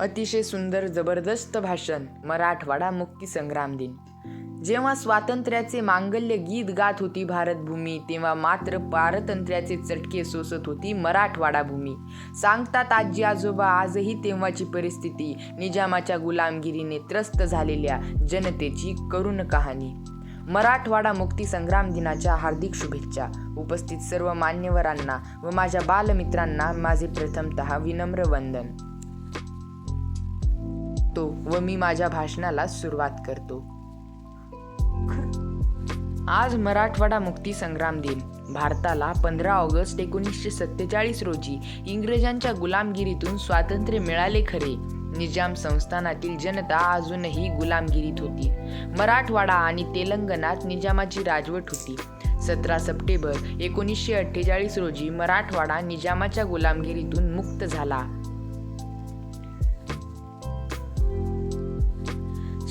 अतिशय सुंदर जबरदस्त भाषण मराठवाडा मुक्ती संग्राम दिन. जेव्हा स्वातंत्र्याचे मांगल्य गीत गात होती भारतभूमी तेव्हा मात्र पारतंत्र्याचे चटके सोसत होती मराठवाडा भूमी. सांगतात आजी आजोबा आजही तेव्हाची परिस्थिती निजामाच्या गुलामगिरीने त्रस्त झालेल्या जनतेची करुण कहाणी. मराठवाडा मुक्ती संग्राम दिनाच्या हार्दिक शुभेच्छा. उपस्थित सर्व मान्यवरांना व माझ्या बालमित्रांना माझे प्रथमतः विनम्र वंदन. तो व मी माझ्या भाषणाला सुरुवात करतो. आज मराठवाडा मुक्ती संग्राम दिन. भारताला पंधरा ऑगस्ट एकोणीसशे सत्तेचाळीस रोजी इंग्रजांच्या गुलामगिरीतून स्वातंत्र्य मिळाले खरे. निजाम संस्थानातील जनता अजूनही गुलामगिरीत होती. मराठवाडा आणि तेलंगणात निजामाची राजवट होती. सतरा सप्टेंबर एकोणीसशे अठ्ठेचाळीस रोजी मराठवाडा निजामाच्या गुलामगिरीतून मुक्त झाला.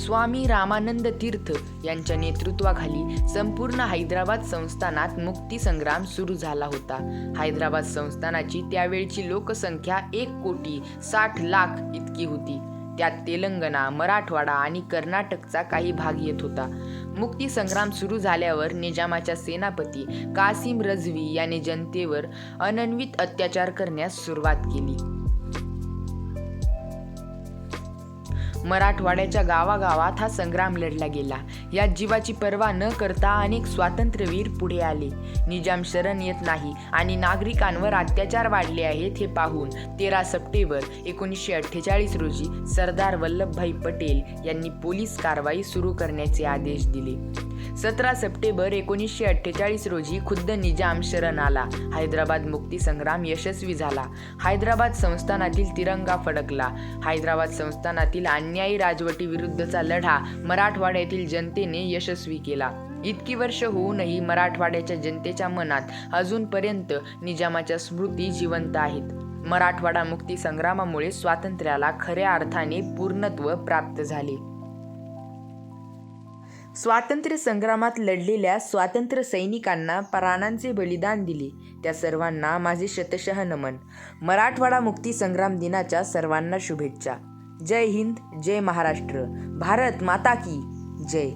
स्वामी रामानंद तीर्थ यांच्या नेतृत्वाखाली संपूर्ण हैदराबाद संस्थानात मुक्ती संग्राम सुरू झाला होता. हैदराबाद संस्थानाची त्यावेळची लोकसंख्या एक कोटी साठ लाख इतकी होती. त्यात तेलंगणा मराठवाडा आणि कर्नाटकचा काही भाग येत होता. मुक्ती संग्राम सुरू झाल्यावर निजामाच्या सेनापती कासिम रझवी याने जनतेवर अनन्वित अत्याचार करण्यास सुरुवात केली. मराठवाड्याच्या गावागावात हा संग्राम लढला गेला. या जीवाची पर्वा न करता अनेक स्वातंत्र्यवीर पुढे आले. निजाम शरण येत नाही आणि नागरिकांवर अत्याचार वाढले आहेत हे पाहून तेरा सप्टेंबर एकोणीसशे अठ्ठेचाळीस रोजी सरदार वल्लभभाई पटेल यांनी पोलीस कारवाई सुरू करण्याचे आदेश दिले. सतरा सप्टेंबर एकोणीसशे अठ्ठेचाळीस रोजी खुद्द निजाम शरण आला. हैदराबाद मुक्ती संग्राम यशस्वी झाला. हैदराबाद संस्थानातील तिरंगा फडकला. हैदराबाद संस्थानातील अन्यायी राजवटीविरुद्धचा लढा मराठवाड्यातील जनतेने यशस्वी केला. इतकी वर्ष होऊनही मराठवाड्याच्या जनतेच्या मनात अजूनपर्यंत निजामाच्या स्मृती जिवंत आहेत. मराठवाडा मुक्ती संग्रामामुळे स्वातंत्र्याला खऱ्या अर्थाने पूर्णत्व प्राप्त झाले. स्वातंत्र्य संग्रामात लढलेल्या स्वातंत्र्य सैनिकांना प्राणांचे बलिदान दिले. त्या सर्वांना माझे शतशः नमन. मराठवाडा मुक्ती संग्राम दिनाच्या सर्वांना शुभेच्छा. जय हिंद जय महाराष्ट्र. भारत माता की जय.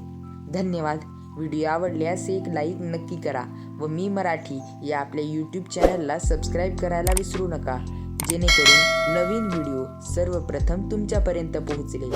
धन्यवाद. व्हिडिओ आवडल्यास एक लाईक नक्की करा व मी मराठी या आपल्या यूट्यूब चॅनलला सबस्क्राईब करायला विसरू नका. जेणेकरून नवीन व्हिडिओ सर्वप्रथम तुमच्यापर्यंत पोहोचले.